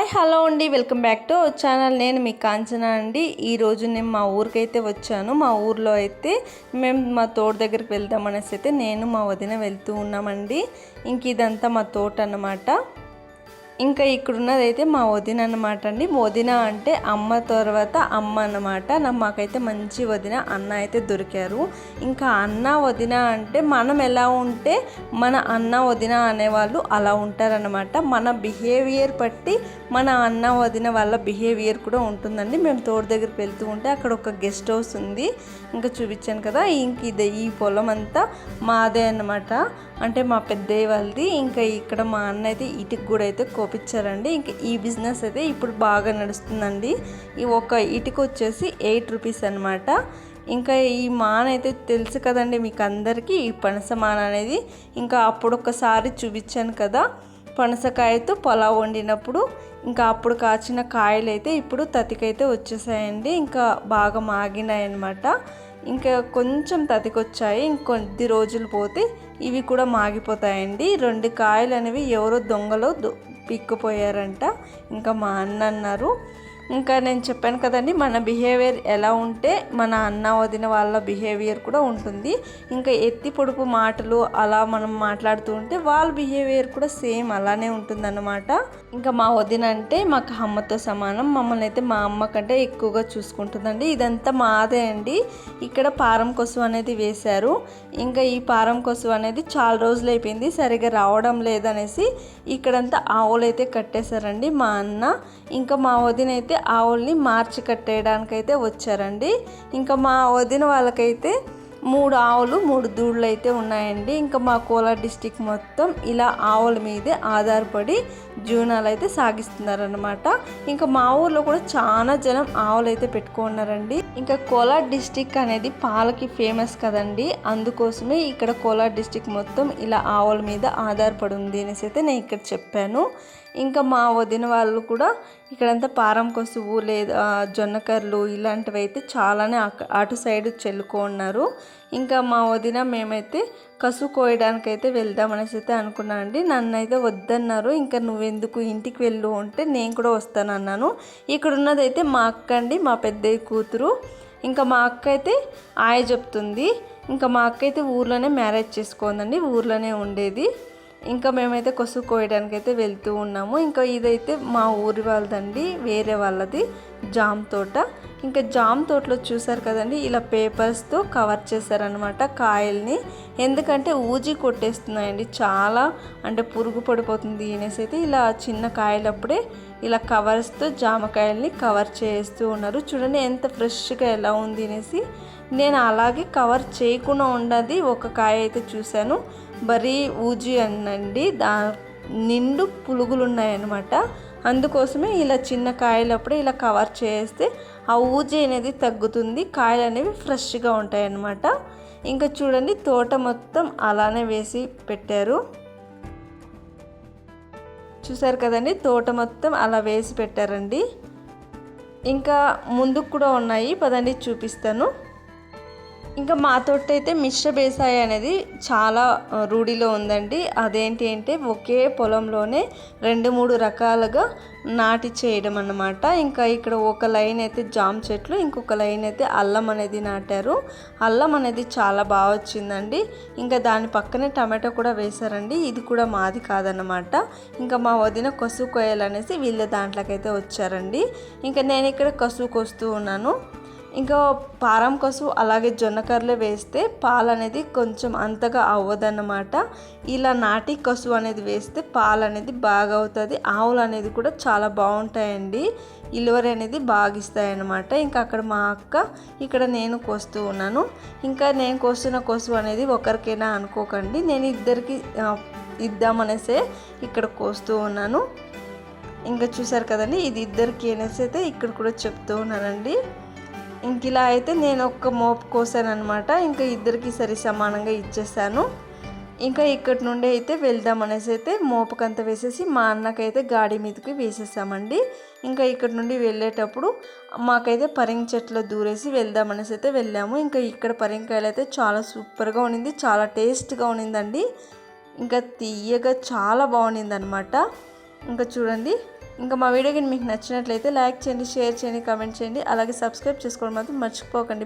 Hi hello అండి. Welcome back to channel. నేను మీ కాంచన అండి. ఈరోజు నేను మా ఊరికైతే వచ్చాను. మా ఊర్లో అయితే మేము మా తోట దగ్గరికి వెళ్దాం అనేసి అయితే నేను మా వదిన వెళ్తూ ఉన్నామండి. ఇంక ఇదంతా మా తోట అన్నమాట ఇంకా ఇక్కడున్నది అయితే మా వదిన అనమాట అండి వదిన అంటే అమ్మ తర్వాత అమ్మ అన్నమాట. మాకైతే మంచి వదిన అన్న అయితే దొరికారు. ఇంకా అన్న వదిన అంటే మనం ఎలా ఉంటే మన అన్న వదిన అనేవాళ్ళు అలా ఉంటారనమాట మన బిహేవియర్ బట్టి మన అన్న వదిన వాళ్ళ బిహేవియర్ కూడా ఉంటుందండి. మేము తోట దగ్గరికి వెళ్తూ ఉంటే అక్కడ ఒక గెస్ట్ హౌస్ ఉంది. ఇంకా చూపించాను కదా ఇంక ఇది ఈ పొలం అంతా మాదే అన్నమాట. అంటే మా పెద్దయ్య వాళ్ళది. ఇంకా ఇక్కడ మా అన్న అయితే ఇటుకు కూడా అయితే చూపించారండి ఇంకా ఈ బిజినెస్ అయితే ఇప్పుడు బాగా నడుస్తుందండి. ఈ ఒక ఇటుక వచ్చేసి ఎయిట్ రూపీస్ అనమాట ఇంకా ఈ మాన అయితే తెలుసు కదండి మీకు అందరికీ ఈ పనస మాన అనేది. ఇంకా అప్పుడు ఒకసారి చూపించాను కదా పనసకాయతో పొలావ్ వండినప్పుడు. ఇంకా అప్పుడు కాచిన కాయలు అయితే ఇప్పుడు తతికైతే వచ్చేసాయండి. ఇంకా బాగా మాగినాయి అనమాట ఇంకా కొంచెం తతికొచ్చాయి ఇంకొద్ది రోజులు పోతే ఇవి కూడా మాగిపోతాయండి. రెండు కాయలు అనేవి ఎవరో దొంగలో పీక్కుపోయారంట. ఇంకా మా అన్న అన్నారు ఇంకా నేను చెప్పాను కదండి మన బిహేవియర్ ఎలా ఉంటే మన అన్న వదిన వాళ్ళ బిహేవియర్ కూడా ఉంటుంది. ఇంకా ఎత్తి పొడుపు మాటలు అలా మనం మాట్లాడుతూ ఉంటే వాళ్ళ బిహేవియర్ కూడా సేమ్ అలానే ఉంటుందన్నమాట. ఇంకా మా వదిన అంటే మాకు అమ్మతో సమానం. మమ్మల్ని అయితే మా అమ్మ కంటే ఎక్కువగా చూసుకుంటుందండి. ఇదంతా మాదే అండి. ఇక్కడ పారం కొసు అనేది వేశారు. ఇంకా ఈ పారం కొసు అనేది చాలా రోజులు అయిపోయింది. సరిగా రావడం లేదనేసి ఇక్కడంతా ఆవులు అయితే కట్టేశారండి మా అన్న. ఇంకా మా వదిన అయితే ఆవుల్ని మార్చి కట్టేయడానికైతే వచ్చారండి. ఇంకా మా వదిన వాళ్ళకైతే మూడు ఆవులు మూడు దూడలు అయితే ఉన్నాయండి. ఇంకా మా కోలార్ డిస్టిక్ మొత్తం ఇలా ఆవుల మీదే ఆధారపడి జీవనాలు అయితే సాగిస్తున్నారనమాట ఇంకా మా ఊర్లో కూడా చాలా జనం ఆవులు అయితే పెట్టుకున్నారండి. ఇంకా కోలార్ డిస్టిక్ అనేది పాలకి ఫేమస్ కదండి. అందుకోసమే ఇక్కడ కోలార్ డిస్టిక్ మొత్తం ఇలా ఆవుల మీద ఆధారపడి ఉంది అనేసి అయితే నేను ఇక్కడ చెప్పాను. ఇంకా మా వదిన వాళ్ళు కూడా ఇక్కడంతా పారం కొసువు లేదా జొన్నకర్రలు ఇలాంటివి అయితే చాలానే అటు సైడ్ చెల్లుకున్నారు. ఇంకా మా వదిన మేమైతే కసు కోయడానికైతే వెళ్దాం అనేసి అయితే అనుకున్నాను అండి. నన్ను అయితే వద్దన్నారు. ఇంకా నువ్వెందుకు ఇంటికి వెళ్ళు అంటే నేను కూడా వస్తాను అన్నాను ఇక్కడ ఉన్నదైతే మా అక్క అండి మా పెద్దయ్య కూతురు. ఇంకా మా అక్క అయితే ఆయ చెప్తుంది. ఇంకా మా అక్క అయితే ఊర్లోనే మ్యారేజ్ చేసుకోందండి ఊర్లోనే ఉండేది. ఇంకా మేమైతే కొసు కోయడానికి అయితే వెళ్తూ ఉన్నాము. ఇంకా ఇదైతే మా ఊరి వాళ్ళదండి వేరే వాళ్ళది జామ్ తోట. ఇంకా జామ్ తోటలో చూసారు కదండి ఇలా పేపర్స్తో కవర్ చేశారనమాట కాయల్ని. ఎందుకంటే ఊజీ కొట్టేస్తున్నాయండి చాలా అంటే పురుగు పడిపోతుంది అనేసి అయితే ఇలా చిన్న కాయలప్పుడే ఇలా కవర్స్తో జామకాయల్ని కవర్ చేస్తూ ఉన్నారు. చూడండి ఎంత ఫ్రెష్గా ఎలా ఉంది అనేసి. నేను అలాగే కవర్ చేయకుండా ఉన్నది ఒక కాయ అయితే చూశాను. బరీ ఊజీ అనండి దా నిండు పులుగులు ఉన్నాయన్నమాట అందుకోసమే ఇలా చిన్న కాయలప్పుడే ఇలా కవర్ చేస్తే ఆ ఊజీ అనేది తగ్గుతుంది. కాయలు అనేవి ఫ్రెష్గా ఉంటాయి అన్నమాట ఇంకా చూడండి తోట మొత్తం అలానే వేసి పెట్టారు. చూసారు కదండి తోట మొత్తం అలా వేసి పెట్టారండి. ఇంకా ముందుకు కూడా ఉన్నాయి. పదండి చూపిస్తాను. ఇంకా మా తోట అయితే మిశ్ర బేసాయి అనేది చాలా రూఢిలో ఉందండి. అదేంటి అంటే ఒకే పొలంలోనే రెండు మూడు రకాలుగా నాటి చేయడం అన్నమాట. ఇంకా ఇక్కడ ఒక లైన్ అయితే జామ్ చెట్లు ఇంకొక లైన్ అయితే అల్లం అనేది నాటారు. అల్లం అనేది చాలా బాగా వచ్చిందండి. ఇంకా దాని పక్కనే టమాటో కూడా వేశారండి. ఇది కూడా మాది కాదన్నమాట. ఇంకా మా వదిన కసు కొయ్యాలనేసి వీళ్ళ దాంట్లోకైతే వచ్చారండి. ఇంకా నేను ఇక్కడ కసు ఉన్నాను. ఇంకా పారం కసు అలాగే జొన్నకర్రలు వేస్తే పాలు అనేది కొంచెం అంతగా అవ్వదన్నమాట. ఇలా నాటి కసు అనేది వేస్తే పాలు అనేది బాగా అవుతుంది ఆవులు అనేది కూడా చాలా బాగుంటాయండి. ఇలువరి అనేది బాగా ఇస్తాయన్నమాట ఇంకా అక్కడ మా అక్క ఇక్కడ నేను కోస్తూ ఉన్నాను. ఇంకా నేను కోస్తున్న కొసు అనేది ఒకరికైనా అనుకోకండి. నేను ఇద్దరికి ఇద్దామనేసే ఇక్కడ కోస్తూ ఉన్నాను. ఇంకా చూసారు కదండి ఇది ఇద్దరికి అనేసి అయితే ఇక్కడ కూడా చెప్తూ ఉన్నానండి. ఇంక ఇలా అయితే నేను ఒక్క మోపు కోసాను అనమాట ఇంకా ఇద్దరికి సరి సమానంగా ఇచ్చేసాను. ఇంకా ఇక్కడి నుండి అయితే వెళ్దాం అనేసి అయితే మోపకంత వేసేసి మా అన్నకైతే గాడి మీదకి వేసేసామండి. ఇంకా ఇక్కడ నుండి వెళ్ళేటప్పుడు మాకైతే పరింగ్ చెట్లు దూరేసి వెళ్దాం అనేసి అయితే వెళ్ళాము. ఇంకా ఇక్కడ పరింకాయలు అయితే చాలా సూపర్గా ఉండింది చాలా టేస్ట్గా ఉండిందండి ఇంకా తీయగా చాలా బాగుండింది అనమాట ఇంకా చూడండి ఇంకా మా వీడియో కానీ మీకు నచ్చినట్లయితే లైక్ చేయండి షేర్ చేయండి కామెంట్ చేయండి. అలాగే సబ్స్క్రైబ్ చేసుకోవడం మాత్రం మర్చిపోకండి.